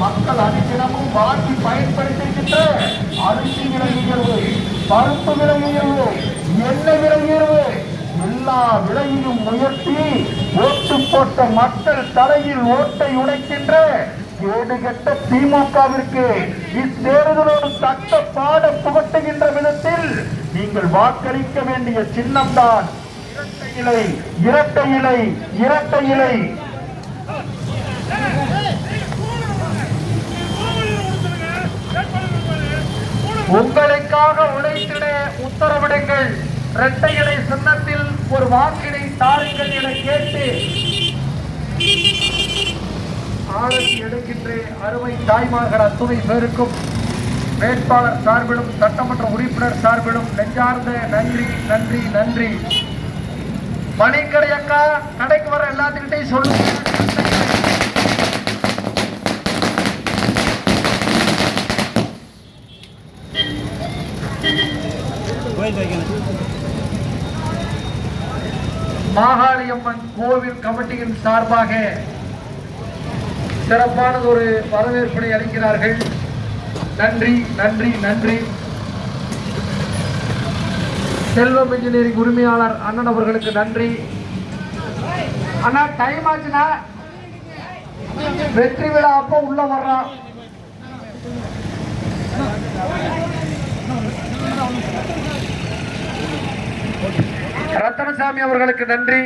மக்கள் அனுதினமும் வாங்கி பயன்படுத்துகின்ற அரிசி விலை உயர்வு பருப்பு விலை உயர்வு எண்ணெய் விலை உயர்வு எல்லா விலையையும் உயர்த்தி ஓட்டு போட்ட மக்கள் தலையில் ஓட்டை உடைக்கின்ற கேடுகட்ட திமுகவிற்கு இத்தேர்தலோடு தக்க பாட புகட்டுகின்ற விதத்தில் நீங்கள் வாக்களிக்க வேண்டிய சின்னம்தான். இரட்டை இலை இரட்டை இலை இரட்டை இலை. உங்களுக்காக உழைத்திட உத்தரவிடுங்கள். இரட்டை இலை சின்னத்தில் ஒரு வாக்கினை தாருங்கள் என கேட்டு ஆளுநர் எடுக்கின்ற அருமை தாய்மார்கள் அத்துணை பேருக்கும் வேட்பாளர் சார்பிலும் சட்டமன்ற உறுப்பினர் சார்பிலும் நெஞ்சார்ந்த நன்றி நன்றி நன்றி. மணிக்கடை அக்கா கடைக்கு வர எல்லாத்துக்கிட்டையும் சொல்லுங்க மாகாளியம்மன் கோவில் கமிட்டியின் சார்பாக சிறப்பானது ஒரு வரவேற்பினை அளிக்கிறார்கள். நன்றி நன்றி நன்றி. செல்வம் இன்ஜினியரிங் உரிமையாளர் அண்ணன் அவர்களுக்கு நன்றி. அண்ணா டைம் ஆச்சுன்னா வெற்றி விழா அப்போ உள்ள வர்றான் ரத்தனசாமி அவர்களுக்கு நன்றி.